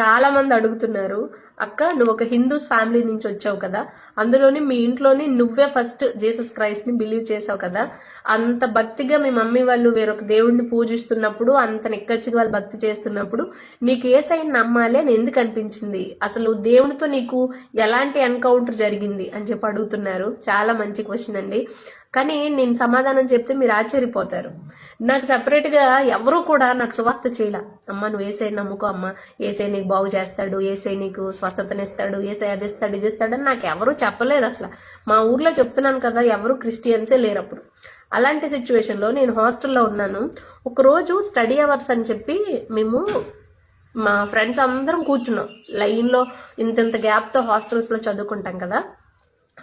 చాలా మంది అడుగుతున్నారు అక్క నువ్వు ఒక హిందూస్ ఫ్యామిలీ నుంచి వచ్చావు కదా అందులోని మీ ఇంట్లోని నువ్వే ఫస్ట్ జీసస్ క్రైస్ట్ని బిలీవ్ చేసావు కదా అంత భక్తిగా మీ మమ్మీ వాళ్ళు వేరొక దేవుడిని పూజిస్తున్నప్పుడు అంత నిక్కచ్చిగా వాళ్ళు భక్తి చేస్తున్నప్పుడు నీకు ఏ సైన్ నమ్మాలి అని ఎందుకు అనిపించింది? అసలు దేవునితో నీకు ఎలాంటి ఎన్కౌంటర్ జరిగింది? అని చెప్పి అడుగుతున్నారు. చాలా మంచి క్వశ్చన్ అండి. కానీ నేను సమాధానం చెప్తే మీరు ఆశ్చర్యపోతారు. నాకు సపరేట్గా ఎవరు కూడా నాకు సువార్త చేయలే. అమ్మ నువ్వు ఏసై నమ్ముకో అమ్మ ఏసై నీకు బాగు చేస్తాడు ఏసై నీకు స్వస్థతనిస్తాడు ఏసై అది ఇస్తాడు ఇది ఇస్తాడు అని నాకు ఎవరు చెప్పలేదు అసలు. మా ఊర్లో చెప్తున్నాను కదా ఎవరు క్రిస్టియన్సే లేరు అప్పుడు. అలాంటి సిచ్యువేషన్లో నేను హాస్టల్లో ఉన్నాను. ఒకరోజు స్టడీ అవర్స్ అని చెప్పి మేము మా ఫ్రెండ్స్ అందరం కూర్చున్నాం. లైన్లో ఇంత గ్యాప్తో హాస్టల్స్లో చదువుకుంటాం కదా.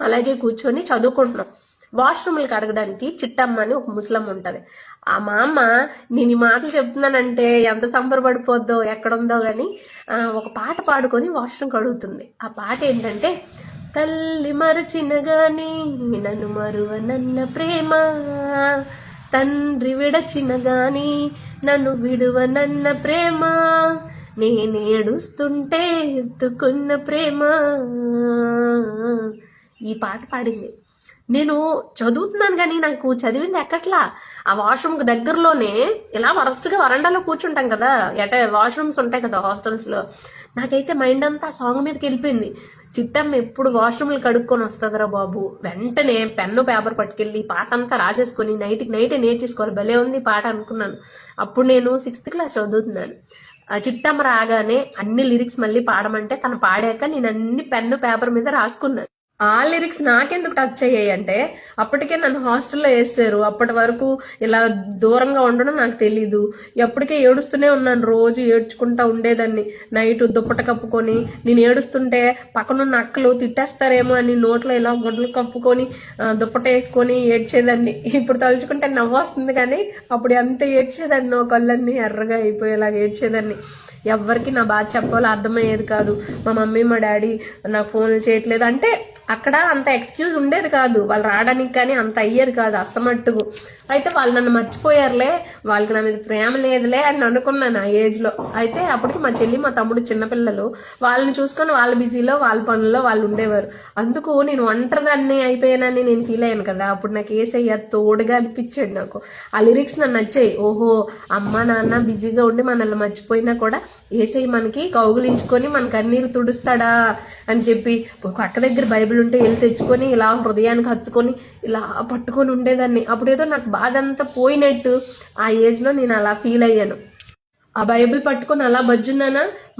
అలాగే కూర్చొని చదువుకుంటున్నాం. వాష్రూమ్లకు అడగడానికి చిట్టమ్మ అని ఒక ముసలమ్మ ఉంటది. ఆ మా అమ్మ నేను ఈ మాటలు చెప్తున్నానంటే ఎంత సంబరపడిపోద్దో ఎక్కడుందో గాని ఒక పాట పాడుకొని వాష్రూమ్కి అడుగుతుంది ఆ పాట ఏంటంటే తల్లి మరచిన గాని నన్ను మరువనన్న ప్రేమ తండ్రి విడచిన గాని నన్ను విడువ నన్న ప్రేమ నేనేడుస్తుంటే ఎత్తుకున్న ప్రేమ. ఈ పాట పాడింది. నేను చదువుతున్నాను కానీ నాకు చదివింది ఎక్కట్లా? ఆ వాష్రూమ్కి దగ్గరలోనే ఇలా వరుసగా వరండాలో కూర్చుంటాం కదా. ఎట వాష్రూమ్స్ ఉంటాయి కదా హాస్టల్స్లో నాకైతే మైండ్ అంతా సాంగ్ మీదకి వెళ్ళిపోయింది. చిట్టమ్మ ఎప్పుడు వాష్రూమ్లు కడుక్కొని వస్తుందిరా బాబు? వెంటనే పెన్ను పేపర్ పట్టుకెళ్ళి పాట అంతా రాసేసుకొని నైట్కి నైటే నేర్చేసుకోవాలి. భలే ఉంది పాట అనుకున్నాను. అప్పుడు నేను సిక్స్త్ క్లాస్ చదువుతున్నాను. ఆ చిట్టమ్మ రాగానే అన్ని లిరిక్స్ మళ్ళీ పాడమంటే తను పాడాక నేను అన్ని పెన్ను పేపర్ మీద రాసుకున్నాను. ఆ లిరిక్స్ నాకెందుకు టచ్ అయ్యాయి అంటే అప్పటికే నన్ను హాస్టల్లో వేసారు అప్పటి వరకు ఇలా దూరంగా ఉండడం నాకు తెలీదు. ఎప్పటికే ఏడుస్తూనే ఉన్నాను. రోజు ఏడ్చుకుంటా ఉండేదాన్ని. నైట్ దుప్పట కప్పుకొని నేను ఏడుస్తుంటే పక్కనున్న అక్కలు తిట్టేస్తారేమో అని నోట్లో ఇలా గుడ్లు కప్పుకొని దుప్పట వేసుకొని ఏడ్చేదాన్ని. ఇప్పుడు తలుచుకుంటే నవ్వు వస్తుంది కానీ అప్పుడు ఎంత ఏడ్చేదాన్ని నా కళ్ళన్నీ ఎర్రగా అయిపోయేలాగా ఏడ్చేదాన్ని. ఎవ్వరికి నా బాధ చెప్పాలో అర్థమయ్యేది కాదు. మా మమ్మీ మా డాడీ నాకు ఫోన్లు చేయట్లేదు. అంటే అక్కడ అంత ఎక్స్క్యూజ్ ఉండేది కాదు. వాళ్ళు రావడానికి కానీ అంత అయ్యేది కాదు అస్తమట్టుకు. అయితే వాళ్ళు నన్ను మర్చిపోయారులే. వాళ్ళకి నా మీద ప్రేమ లేదులే అని అనుకున్నాను ఆ ఏజ్లో. అయితే అప్పటికి మా చెల్లి మా తమ్ముడు చిన్నపిల్లలు వాళ్ళని చూసుకొని వాళ్ళ బిజీలో వాళ్ళ పనుల్లో వాళ్ళు ఉండేవారు. అందుకు నేను ఒంటరిదాన్ని అయిపోయానని నేను ఫీల్ అయ్యాను కదా. అప్పుడు నాకు ఏసయ్య తోడుగా అనిపించాడు నాకు. ఆ లిరిక్స్ నన్ను నచ్చాయి. ఓహో అమ్మ నాన్న బిజీగా ఉండి మనల్ని మర్చిపోయినా కూడా ఏసై మనకి కౌగులించుకొని మన కన్నీరు తుడుస్తాడా అని చెప్పి ఒక అక్క దగ్గర బైబిల్ ఉంటే వెళ్ళి తెచ్చుకొని ఇలా హృదయానికి హత్తుకొని ఇలా పట్టుకొని ఉండేదాన్ని. అప్పుడేదో నాకు బాధ అంతా పోయినట్టు ఆ ఏజ్లో నేను అలా ఫీల్ అయ్యాను. ఆ బైబిల్ పట్టుకొని అలా బజ్జున్నానా?